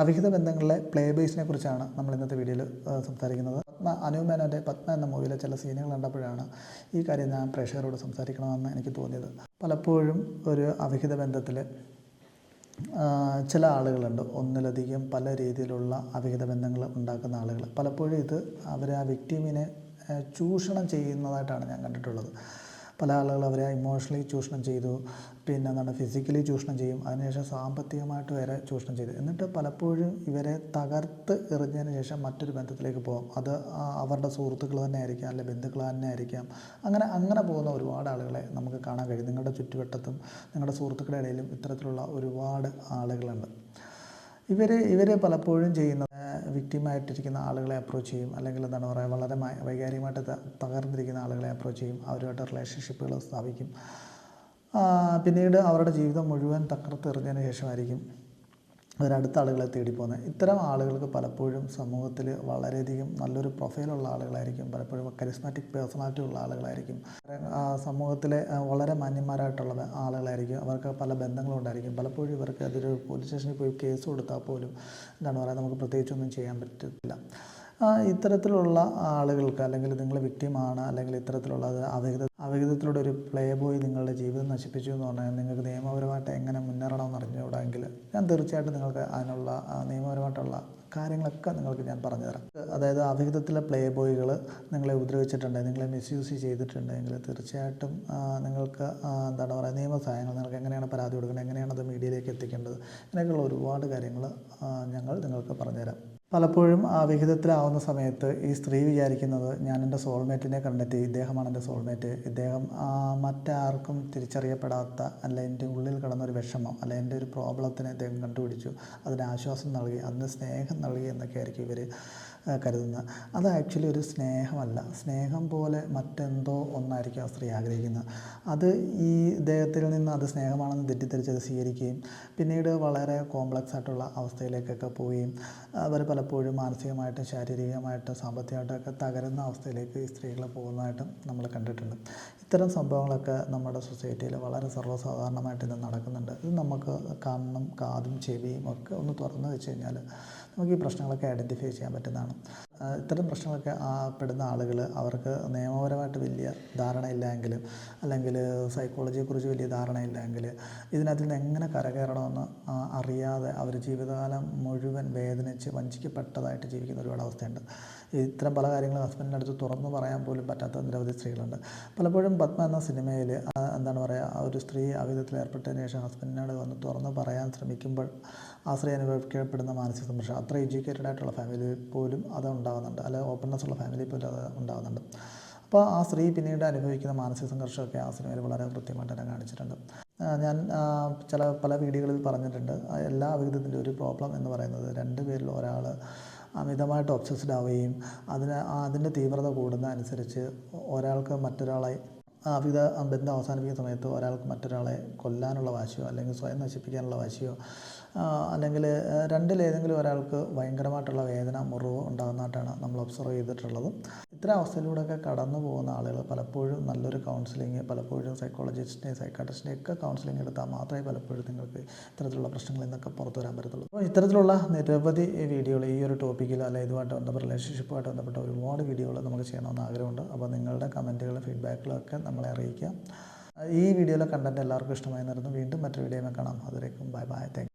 അവിഹിത ബന്ധങ്ങളിലെ പ്ലേ ബേസിനെ കുറിച്ചാണ് നമ്മൾ ഇന്നത്തെ വീഡിയോയിൽ സംസാരിക്കുന്നത്. പത്മ അനുമേനോന്റെ പത്മ എന്ന മൂവിയിലെ ചില സീനുകൾ കണ്ടപ്പോഴാണ് ഈ കാര്യം ഞാൻ പ്രേക്ഷകരോട് സംസാരിക്കണമെന്ന് എനിക്ക് തോന്നിയത്. പലപ്പോഴും ഒരു അവിഹിത ബന്ധത്തിൽ ചില ആളുകളുണ്ട്. ഒന്നിലധികം പല രീതിയിലുള്ള അവിഹിത ബന്ധങ്ങൾ ഉണ്ടാക്കുന്ന ആളുകൾ പലപ്പോഴും ഇത് അവർ ആ വിക്ടീമിനെ ചൂഷണം ചെയ്യുന്നതായിട്ടാണ് ഞാൻ കണ്ടിട്ടുള്ളത്. പല ആളുകൾ അവരെ ഇമോഷണലി ചൂഷണം ചെയ്തു. പിന്നെ എന്താണ് ഫിസിക്കലി ചൂഷണം ചെയ്യും. അതിനുശേഷം സാമ്പത്തികമായിട്ട് വരെ ചൂഷണം ചെയ്തു. എന്നിട്ട് പലപ്പോഴും ഇവരെ തകർത്ത് എറിഞ്ഞതിന് ശേഷം മറ്റൊരു ബന്ധത്തിലേക്ക് പോകും. അത് അവരുടെ സുഹൃത്തുക്കൾ തന്നെ ആയിരിക്കാം അല്ലെങ്കിൽ ബന്ധുക്കൾ തന്നെ ആയിരിക്കാം. അങ്ങനെ അങ്ങനെ പോകുന്ന ഒരുപാട് ആളുകളെ നമുക്ക് കാണാൻ കഴിയും. നിങ്ങളുടെ ചുറ്റുവട്ടത്തും നിങ്ങളുടെ സുഹൃത്തുക്കളുടെ ഇടയിലും ഇത്തരത്തിലുള്ള ഒരുപാട് ആളുകളുണ്ട്. ഇവർ ഇവർ പലപ്പോഴും ചെയ്യുന്നത് വിക്റ്റിമായിട്ടിരിക്കുന്ന ആളുകളെ അപ്രോച്ച് ചെയ്യും. അല്ലെങ്കിൽ എന്താണ് പറയുക വളരെ വൈകാരികമായിട്ട് തകർന്നിരിക്കുന്ന ആളുകളെ അപ്രോച്ച് ചെയ്യും. അവരുമായിട്ട് റിലേഷൻഷിപ്പുകൾ സ്ഥാപിക്കും. പിന്നീട് അവരുടെ ജീവിതം മുഴുവൻ തകർത്തെറിഞ്ഞതിന് ശേഷമായിരിക്കും അവരടുത്ത ആളുകളെ തേടി പോകുന്നത്. ഇത്തരം ആളുകൾക്ക് പലപ്പോഴും സമൂഹത്തിൽ വളരെയധികം നല്ലൊരു പ്രൊഫൈലുള്ള ആളുകളായിരിക്കും. പലപ്പോഴും കരിസ്മാറ്റിക് പേഴ്സണാലിറ്റി ഉള്ള ആളുകളായിരിക്കും. സമൂഹത്തിലെ വളരെ മാന്യന്മാരായിട്ടുള്ള ആളുകളായിരിക്കും. അവർക്ക് പല ബന്ധങ്ങളും ഉണ്ടായിരിക്കും. പലപ്പോഴും ഇവർക്ക് അതൊരു പോലീസ് സ്റ്റേഷനിൽ പോയി കേസ് കൊടുത്താൽ പോലും എന്താണ് പറയുക നമുക്ക് പ്രത്യേകിച്ചൊന്നും ചെയ്യാൻ പറ്റത്തില്ല. ഇത്തരത്തിലുള്ള ആളുകൾക്ക് അല്ലെങ്കിൽ നിങ്ങൾ വിക്റ്റിമാണ് അല്ലെങ്കിൽ ഇത്തരത്തിലുള്ള അവിഹിത അവിഹിതത്തിലൂടെ ഒരു പ്ലേ ബോയ് നിങ്ങളുടെ ജീവിതം നശിപ്പിച്ചു എന്ന് പറഞ്ഞാൽ നിങ്ങൾക്ക് നിയമപരമായിട്ട് എങ്ങനെ മുന്നേറണമെന്ന് അറിഞ്ഞുകൂടാമെങ്കിൽ ഞാൻ തീർച്ചയായിട്ടും നിങ്ങൾക്ക് അതിനുള്ള നിയമപരമായിട്ടുള്ള കാര്യങ്ങളൊക്കെ നിങ്ങൾക്ക് ഞാൻ പറഞ്ഞുതരാം. അതായത് അവിഹിതത്തിലെ പ്ലേ ബോയ്കൾ നിങ്ങളെ ഉപദ്രവിച്ചിട്ടുണ്ടെങ്കിൽ നിങ്ങളെ മിസ്യൂസ് ചെയ്തിട്ടുണ്ടെങ്കിൽ തീർച്ചയായിട്ടും നിങ്ങൾക്ക് എന്താണ് പറയുക നിയമസഹായങ്ങൾ നിങ്ങൾക്ക് എങ്ങനെയാണ് പരാതി കൊടുക്കേണ്ടത് എങ്ങനെയാണ് അത് മീഡിയയിലേക്ക് എത്തിക്കേണ്ടത് ഇങ്ങനെയൊക്കെയുള്ള ഒരുപാട് കാര്യങ്ങൾ ഞങ്ങൾ നിങ്ങൾക്ക് പറഞ്ഞുതരാം. പലപ്പോഴും ആ വിഹിതത്തിലാവുന്ന സമയത്ത് ഈ സ്ത്രീ വിചാരിക്കുന്നത് ഞാൻ എന്റെ സോൾമേറ്റിനെ കണ്ടെത്തി ഇദ്ദേഹമാണ് എന്റെ സോൾമേറ്റ് ഇദ്ദേഹം മറ്റാർക്കും തിരിച്ചറിയപ്പെടാത്ത അല്ല എന്റെ ഉള്ളിൽ കിടന്നൊരു വിഷമം അല്ല എന്റെ ഒരു പ്രോബ്ലത്തിനെ അദ്ദേഹം കണ്ടുപിടിച്ചു അതിന് ആശ്വാസം നൽകി അതിന് സ്നേഹം നൽകി എന്നൊക്കെ ആയിരിക്കും ഇവർ കരുതുന്നത് അത് ആക്ച്വലി ഒരു സ്നേഹമല്ല. സ്നേഹം പോലെ മറ്റെന്തോ ഒന്നായിരിക്കും ആ സ്ത്രീ ആഗ്രഹിക്കുന്നത്. അത് ഈ ദേഹത്തിൽ നിന്ന് അത് സ്നേഹമാണെന്ന് തെറ്റിദ്ധരിച്ചത് സ്വീകരിക്കുകയും പിന്നീട് വളരെ കോംപ്ലക്സ് ആയിട്ടുള്ള അവസ്ഥയിലേക്കൊക്കെ പോവുകയും അവർ പലപ്പോഴും മാനസികമായിട്ടും ശാരീരികമായിട്ടും സാമ്പത്തികമായിട്ടൊക്കെ തകരുന്ന അവസ്ഥയിലേക്ക് ഈ സ്ത്രീകൾ പോകുന്നതായിട്ടും നമ്മൾ കണ്ടിട്ടുണ്ട്. ഇത്തരം സംഭവങ്ങളൊക്കെ നമ്മുടെ സൊസൈറ്റിയിൽ വളരെ സർവസാധാരണമായിട്ട് ഇന്ന് നടക്കുന്നുണ്ട്. ഇത് നമുക്ക് കണ്ണും കാതും ചെവിയും ഒക്കെ ഒന്ന് തുറന്നു വെച്ച് കഴിഞ്ഞാൽ നമുക്ക് ഈ പ്രശ്നങ്ങളൊക്കെ ഐഡന്റിഫൈ ചെയ്യാൻ പറ്റുന്നതാണ്. ഇത്തരം പ്രശ്നങ്ങളൊക്കെ പെടുന്ന ആളുകൾ അവർക്ക് നിയമപരമായിട്ട് വലിയ ധാരണയില്ലെങ്കിൽ അല്ലെങ്കിൽ സൈക്കോളജിയെക്കുറിച്ച് വലിയ ധാരണയില്ലെങ്കിൽ ഇതിനകത്ത് നിന്ന് എങ്ങനെ കരകയറണമെന്ന് അറിയാതെ അവർ ജീവിതകാലം മുഴുവൻ വേദനിച്ച് വഞ്ചിക്കപ്പെട്ടതായിട്ട് ജീവിക്കുന്ന ഒരുപാട് അവസ്ഥയുണ്ട്. ഇത്തരം പല കാര്യങ്ങളും ഹസ്ബൻഡിന്റെ അടുത്ത് തുറന്നു പറയാൻ പോലും പറ്റാത്ത നിരവധി സ്ത്രീകളുണ്ട്. പലപ്പോഴും പത്മ എന്ന സിനിമയിൽ എന്താണ് പറയുക ഒരു സ്ത്രീ അവിധത്തിൽ ഏർപ്പെട്ടതിന് ശേഷം ഹസ്ബൻഡിനോട് വന്ന് തുറന്ന് പറയാൻ ശ്രമിക്കുമ്പോൾ ആ സ്ത്രീ അനുഭവിക്കപ്പെടുന്ന മാനസിക സംഘർഷം അത്ര എഡ്യൂക്കേറ്റഡ് ആയിട്ടുള്ള ഫാമിലി പോലും അത് ഉണ്ടാകുന്നുണ്ട് അല്ല ഓപ്പൺനെസ് ഉള്ള ഫാമിലി പോലും അത് ഉണ്ടാകുന്നുണ്ട് അപ്പോൾ ആ സ്ത്രീ പിന്നീട് അനുഭവിക്കുന്ന മാനസിക സംഘർഷമൊക്കെ ആ സിനിമയിൽ വളരെ കൃത്യമായിട്ട് തന്നെ കാണിച്ചിട്ടുണ്ട്. ഞാൻ ചില പല വീഡിയോകളിൽ പറഞ്ഞിട്ടുണ്ട്. എല്ലാ വിധത്തിന്റെ ഒരു പ്രോബ്ലം എന്ന് പറയുന്നത് രണ്ട് പേരിൽ ഒരാൾ അമിതമായിട്ട് ഒബ്സസ്ഡ് ആവുകയും അതിന് അതിന്റെ തീവ്രത കൂടുന്ന അനുസരിച്ച് ഒരാൾക്ക് മറ്റൊരാളെ അവിധ ബന്ധം അവസാനിപ്പിക്കുന്ന സമയത്ത് ഒരാൾക്ക് മറ്റൊരാളെ കൊല്ലാനുള്ള വാശിയോ അല്ലെങ്കിൽ സ്വയം നശിപ്പിക്കാനുള്ള വാശിയോ അല്ലെങ്കിൽ രണ്ടിലേതെങ്കിലും ഒരാൾക്ക് ഭയങ്കരമായിട്ടുള്ള വേദന മുറിവ് ഉണ്ടാകുന്നതായിട്ടാണ് നമ്മൾ ഒബ്സർവ് ചെയ്തിട്ടുള്ളത്. ഇത്തരം അവസ്ഥയിലൂടെയൊക്കെ കടന്നു പോകുന്ന ആളുകൾ പലപ്പോഴും നല്ലൊരു കൗൺസിലിംഗ് പലപ്പോഴും സൈക്കോളജിസ്റ്റിനെ സൈക്കാട്രിസ്റ്റിനെ ഒക്കെ കൗൺസിലിംഗ് എടുത്താൽ മാത്രമേ പലപ്പോഴും നിങ്ങൾക്ക് ഇത്തരത്തിലുള്ള പ്രശ്നങ്ങളിൽ നിന്നൊക്കെ പുറത്തു വരാൻ പറ്റത്തുള്ളൂ. അപ്പോൾ ഇത്തരത്തിലുള്ള നിരവധി വീഡിയോകൾ ഈ ഒരു ടോപ്പിക്കിൽ അല്ലെങ്കിൽ ഇതുമായിട്ട് ബന്ധപ്പെട്ട റിലേഷൻഷിപ്പുമായിട്ട് ബന്ധപ്പെട്ട ഒരുപാട് വീഡിയോകൾ നമുക്ക് ചെയ്യണമെന്ന് ആഗ്രഹമുണ്ട്. അപ്പോൾ നിങ്ങളുടെ കമന്റുകളും ഫീഡ്ബാക്കുകളൊക്കെ നമ്മളെ അറിയിക്കാം. ഈ വീഡിയോയിലെ കണ്ടന്റ് എല്ലാവർക്കും ഇഷ്ടമായി നിന്നിരുന്നു വീണ്ടും മറ്റൊരു വീഡിയോയിൽ കാണാം. അതുവരേക്കും ബൈ ബൈ താങ്ക്